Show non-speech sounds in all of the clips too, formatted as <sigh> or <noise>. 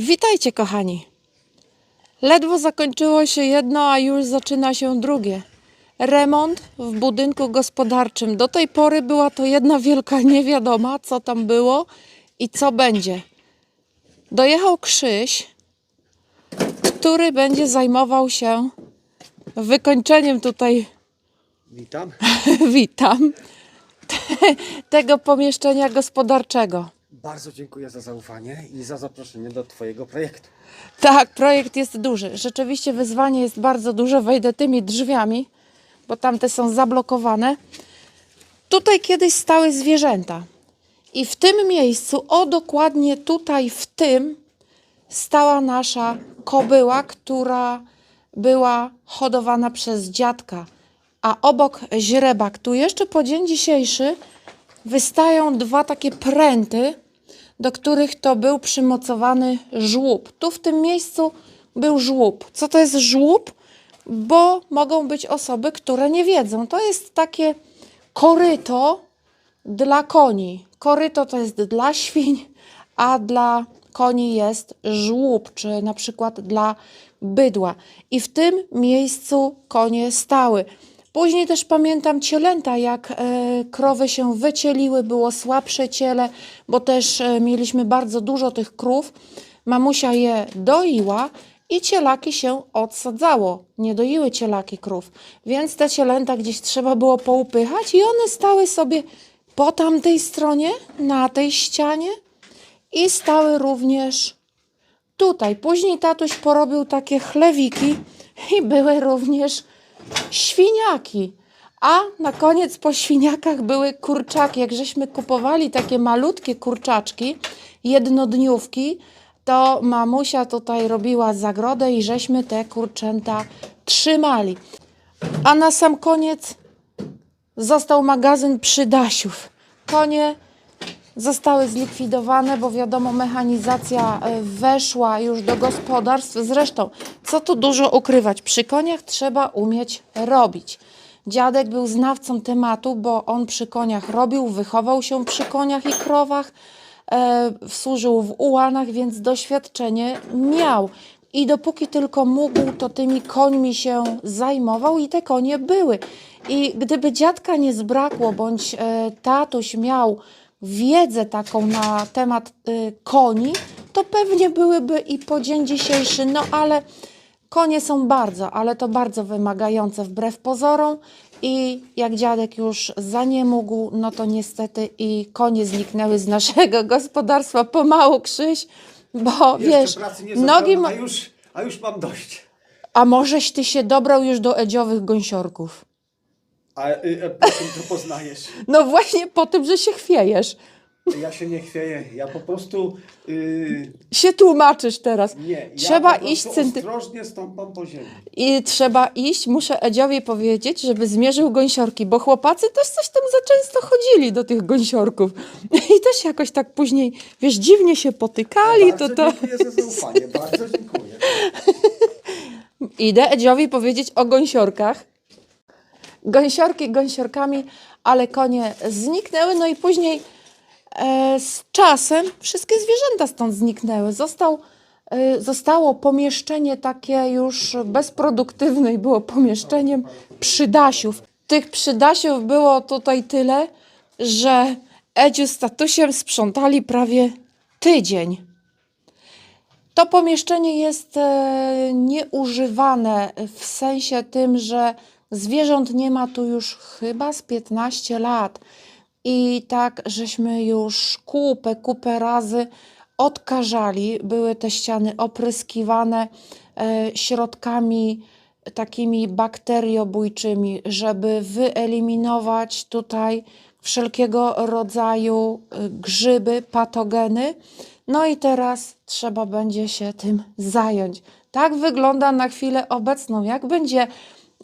Witajcie, kochani. Ledwo zakończyło się jedno, a już zaczyna się drugie. Remont w budynku gospodarczym. Do tej pory była to jedna wielka <laughs> niewiadoma, co tam było i co będzie. Dojechał Krzyś, który będzie zajmował się wykończeniem tutaj, Witam. <laughs> witam, te, tego pomieszczenia gospodarczego. Bardzo dziękuję za zaufanie i za zaproszenie do Twojego projektu. Tak, projekt jest duży. Rzeczywiście wyzwanie jest bardzo duże. Wejdę tymi drzwiami, bo tamte są zablokowane. Tutaj kiedyś stały zwierzęta. I w tym miejscu, o dokładnie tutaj, w tym, stała nasza kobyła, która była hodowana przez dziadka. A obok źrebak, tu jeszcze po dzień dzisiejszy, wystają dwa takie pręty, do których to był przymocowany żłób. Tu w tym miejscu był żłób. Co to jest żłób? Bo mogą być osoby, które nie wiedzą. To jest takie koryto dla koni. Koryto to jest dla świń, a dla koni jest żłób, czy na przykład dla bydła. I w tym miejscu konie stały. Później też pamiętam cielęta, jak e, krowy się wycieliły, było słabsze ciele, bo też e, mieliśmy bardzo dużo tych krów. Mamusia je doiła i cielaki się odsadzało. Nie doiły cielaki krów, więc te cielęta gdzieś trzeba było poupychać i one stały sobie po tamtej stronie, na tej ścianie i stały również tutaj. Później tatuś porobił takie chlewiki i były również świniaki. A na koniec po świniakach były kurczaki. Jak żeśmy kupowali takie malutkie kurczaczki, jednodniówki, to mamusia tutaj robiła zagrodę i żeśmy te kurczęta trzymali. A na sam koniec został magazyn przydasiów. Konie zostały zlikwidowane, bo wiadomo, mechanizacja e, weszła już do gospodarstw. Zresztą, co tu dużo ukrywać, przy koniach trzeba umieć robić. Dziadek był znawcą tematu, bo on przy koniach robił, wychował się przy koniach i krowach, e, służył w ułanach, więc doświadczenie miał. I dopóki tylko mógł, to tymi końmi się zajmował i te konie były. I gdyby dziadka nie zbrakło, bądź e, tatuś miał wiedzę taką na temat y, koni, to pewnie byłyby i po dzień dzisiejszy. No ale konie są bardzo, ale to bardzo wymagające wbrew pozorom. I jak dziadek już za nie mógł, no to niestety i konie zniknęły z naszego <laughs> gospodarstwa pomału, Krzyś, bo Jeszcze wiesz, pracy nie nogi, ma- a już, a już mam dość. a możeś ty się dobrał już do edziowych gąsiorków. A y, y, po czym to poznajesz? No właśnie po tym, że się chwiejesz. Ja się nie chwieję. Ja po prostu. y, Się tłumaczysz teraz. nie. Ja Trzeba po prostu iść centy... Ostrożnie stąpam po ziemi. I trzeba iść, muszę Edziowi powiedzieć, żeby zmierzył gąsiorki, bo chłopacy też coś tam za często chodzili do tych gąsiorków. I też jakoś tak później, wiesz, dziwnie się potykali, to bardzo to... dziękuję za zaufanie. Bardzo dziękuję. <laughs> Idę Edziowi powiedzieć o gąsiorkach. Gąsiorki gąsiorkami, ale konie zniknęły, no i później e, z czasem wszystkie zwierzęta stąd zniknęły. Został, e, zostało pomieszczenie takie już bezproduktywne i było pomieszczeniem przydasiów. Tych przydasiów było tutaj tyle, że Edziu z tatusiem sprzątali prawie tydzień. To pomieszczenie jest e, nieużywane w sensie tym, że zwierząt nie ma tu już chyba z 15 lat. I tak żeśmy już kupę, kupę razy odkażali. Były te ściany opryskiwane e, środkami takimi bakteriobójczymi, żeby wyeliminować tutaj wszelkiego rodzaju y, grzyby, patogeny. No i teraz trzeba będzie się tym zająć. Tak wygląda na chwilę obecną. Jak będzie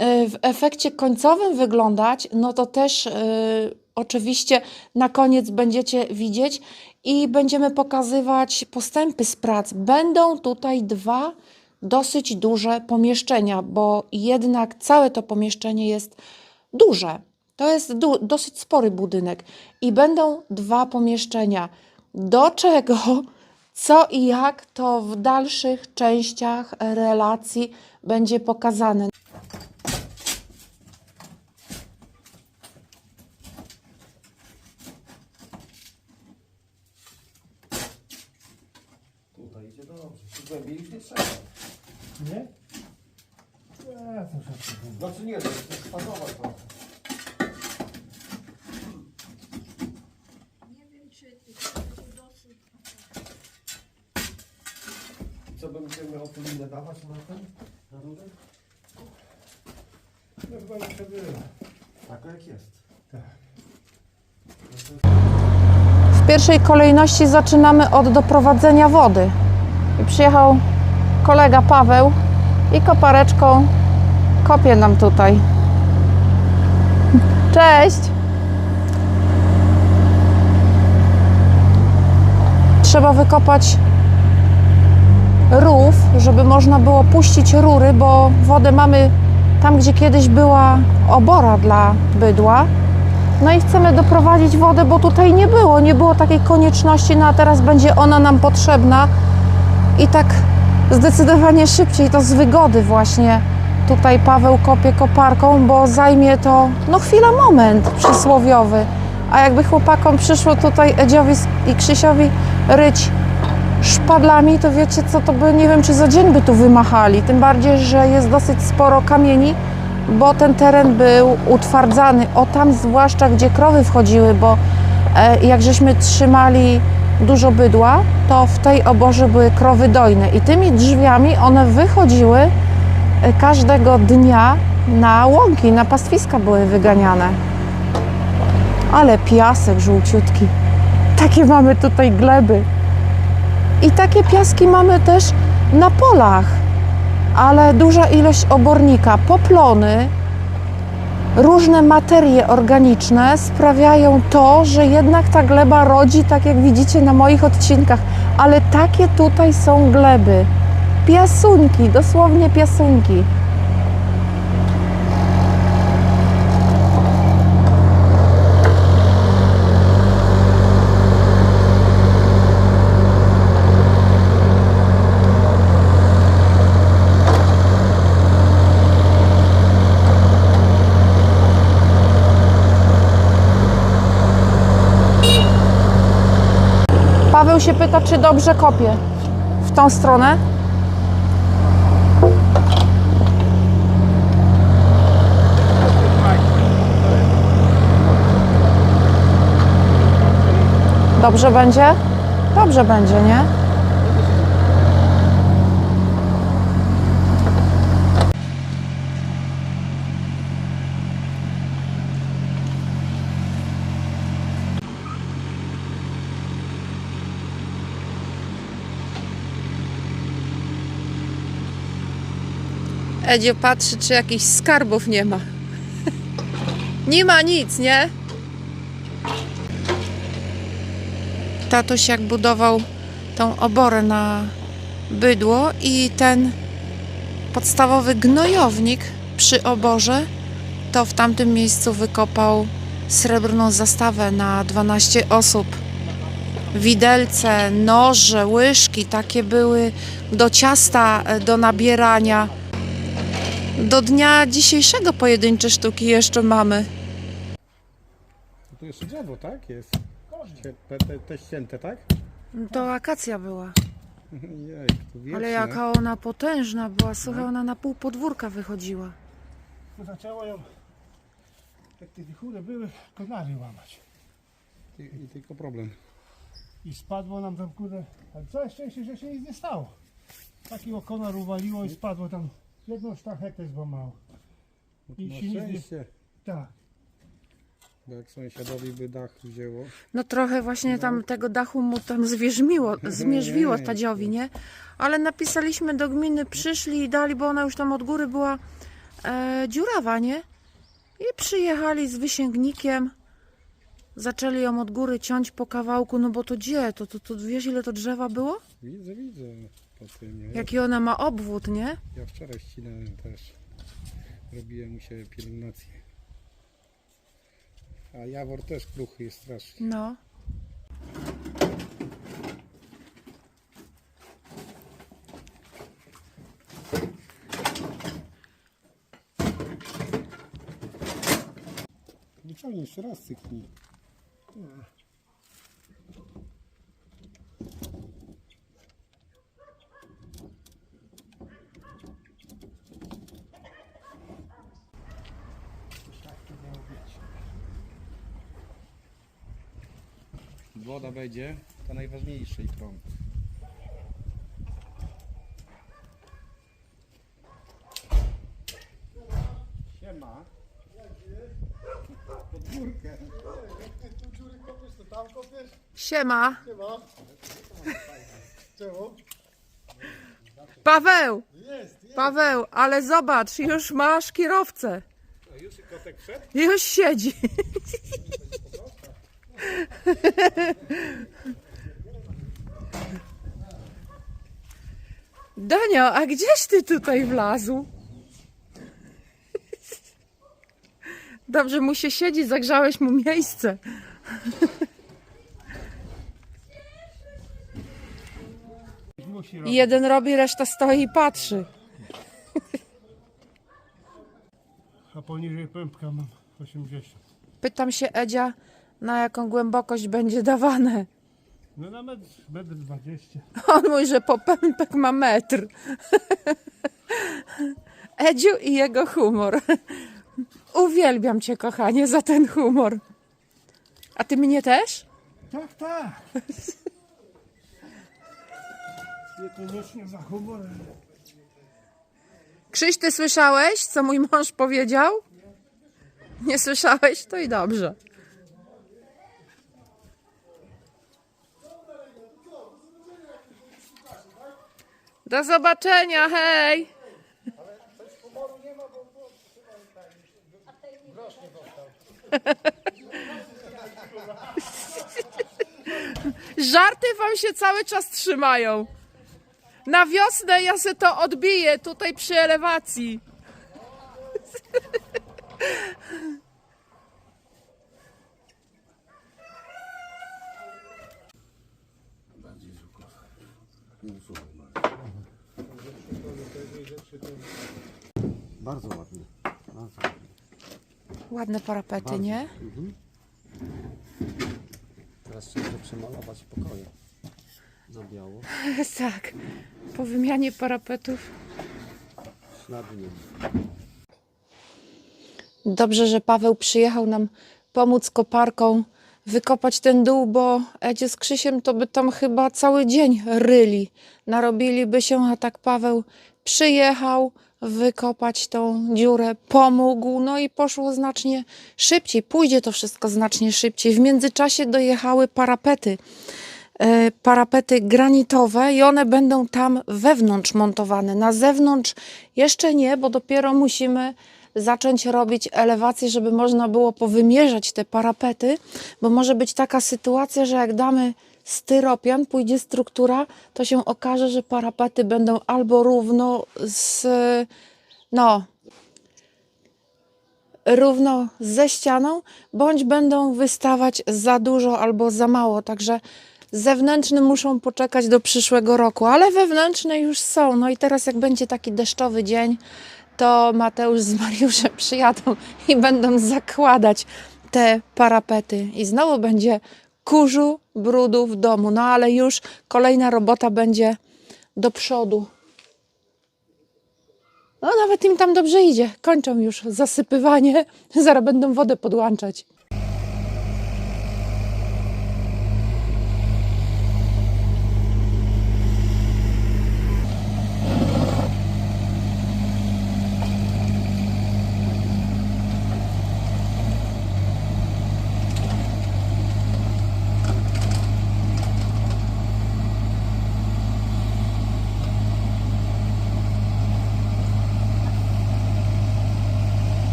w efekcie końcowym wyglądać, no to też y, oczywiście na koniec będziecie widzieć i będziemy pokazywać postępy z prac. Będą tutaj dwa dosyć duże pomieszczenia, bo jednak całe to pomieszczenie jest duże. To jest du- dosyć spory budynek i będą dwa pomieszczenia. Do czego Co i jak to w dalszych częściach relacji będzie pokazane. Tutaj idzie dobrze. Tu głębiej już nie trzeba. Nie? Ja to szybko. Znaczy nie, to jest spadowa trochę. Co będziemy miał polinę dawać na ten? Na rurę? No chyba jeszcze było. Tak jak jest. W pierwszej kolejności zaczynamy od doprowadzenia wody. I przyjechał kolega Paweł i kopareczką kopie nam tutaj. Cześć! Trzeba wykopać rów, żeby można było puścić rury, bo wodę mamy tam, gdzie kiedyś była obora dla bydła. No i chcemy doprowadzić wodę, bo tutaj nie było, nie było takiej konieczności, no a teraz będzie ona nam potrzebna i tak zdecydowanie szybciej, to z wygody właśnie. Tutaj Paweł kopie koparką, bo zajmie to, no chwila, moment przysłowiowy. A jakby chłopakom przyszło tutaj Edziowi i Krzysiowi ryć szpadlami, to wiecie co, to by nie wiem, czy za dzień by tu wymachali. Tym bardziej, że jest dosyć sporo kamieni, bo ten teren był utwardzany. O tam zwłaszcza, gdzie krowy wchodziły, bo e, jak żeśmy trzymali dużo bydła, to w tej oborze były krowy dojne i tymi drzwiami one wychodziły e, każdego dnia na łąki, na pastwiska były wyganiane. Ale piasek żółciutki. Takie mamy tutaj gleby. I takie piaski mamy też na polach ale duża ilość obornika, poplony, różne materie organiczne sprawiają to, że jednak ta gleba rodzi, tak jak widzicie na moich odcinkach, ale takie tutaj są gleby. Piasuńki, dosłownie piasuńki. Paweł się pyta, czy dobrze kopię w tą stronę. Dobrze będzie? Dobrze będzie, nie? Edzio patrzy, czy jakichś skarbów nie ma. <laughs> nie ma nic, nie? Tatuś jak budował tą oborę na bydło i ten podstawowy gnojownik przy oborze, to w tamtym miejscu wykopał srebrną zastawę na 12 osób. Widelce, noże, łyżki, takie były do ciasta, e, do nabierania. Do dnia dzisiejszego pojedyncze sztuki jeszcze mamy. To tu jeszcze drzewo, tak? Jest. Te, te, te ścięte, tak? To akacja była. <laughs> Jej, to wieczne. Ale jaka ona potężna była, słuchaj, ona na pół podwórka wychodziła. To zaczęło ją, jak te wichury były, konary łamać. I, I tylko problem. I spadło nam tam, kurde, ale całe szczęście, że się nic nie stało. Takiego konar uwaliło i spadło tam, jedną sztachetę złamało. I Na się nic nie... szczęście, Tak. jak sąsiadowi by dach wzięło. No trochę właśnie tam tego dachu mu tam zwierzmiło, <laughs> zmierzwiło Nie, Tadziowi, nie? Ale napisaliśmy do gminy, przyszli i dali, bo ona już tam od góry była e, dziurawa, nie? I przyjechali z wysięgnikiem, zaczęli ją od góry ciąć po kawałku, no bo to gdzie? To, to, to wiesz ile to drzewa było? Widzę, widzę pasywnie. Jaki ona ma obwód, nie? Ja wczoraj ścinałem też. Robiłem mu się pielęgnację. A jawor też kruchy jest strasznie. No. no Wyciągnij jeszcze raz cyknij. No. Będzie, to najważniejsze i prąd. Siema. Podwórkę. Tu dziury kopiesz, to tam kopiesz? Siema. Siema. Czemu? Paweł, Jest, jest. Paweł, ale zobacz, już masz kierowcę. A już kotek wszedł? Już siedzi. Danio, a gdzieś ty tutaj wlazł? Dobrze mu się siedzi, zagrzałeś mu miejsce. Jeden robi, reszta stoi i patrzy. A poniżej pępka mam 80. Pytam się Edzia, na jaką głębokość będzie dawane. No na metr, metr 20. On mówi, że po pępek ma metr. Edziu i jego humor. Uwielbiam cię, kochanie, za ten humor. A ty mnie też? Tak, tak. Niekoniecznie za humor. Krzyś, ty słyszałeś, co mój mąż powiedział? Nie słyszałeś? To i dobrze. Do zobaczenia, hej! <laughs> Żarty wam się cały czas trzymają. Na wiosnę ja se to odbiję tutaj przy elewacji. <laughs> Bardzo ładnie. Bardzo. Ładne parapety, nie? Teraz trzeba to przemalować pokoje. Na biało. <laughs> tak. Po wymianie parapetów. Ślady nie Dobrze, że Paweł przyjechał nam pomóc koparką wykopać ten dół, bo Edzie z Krzysiem to by tam chyba cały dzień ryli. Narobiliby się, a tak Paweł przyjechał wykopać tą dziurę, pomógł, no i poszło znacznie szybciej. Pójdzie to wszystko znacznie szybciej. W międzyczasie dojechały parapety. e, parapety granitowe i one będą tam wewnątrz montowane. Na zewnątrz jeszcze nie, bo dopiero musimy zacząć robić elewację, żeby można było powymierzać te parapety, bo może być taka sytuacja, że jak damy styropian, pójdzie struktura, to się okaże, że parapety będą albo równo z no równo ze ścianą, bądź będą wystawać za dużo albo za mało. Także zewnętrzne muszą poczekać do przyszłego roku, ale wewnętrzne już są. No i teraz, jak będzie taki deszczowy dzień, to Mateusz z Mariuszem przyjadą i będą zakładać te parapety. I znowu będzie kurzu, brudu w domu. No ale już kolejna robota będzie do przodu. No nawet im tam dobrze idzie. Kończą już zasypywanie. <laughs> Zaraz będą wodę podłączać.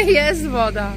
<laughs> Jest woda.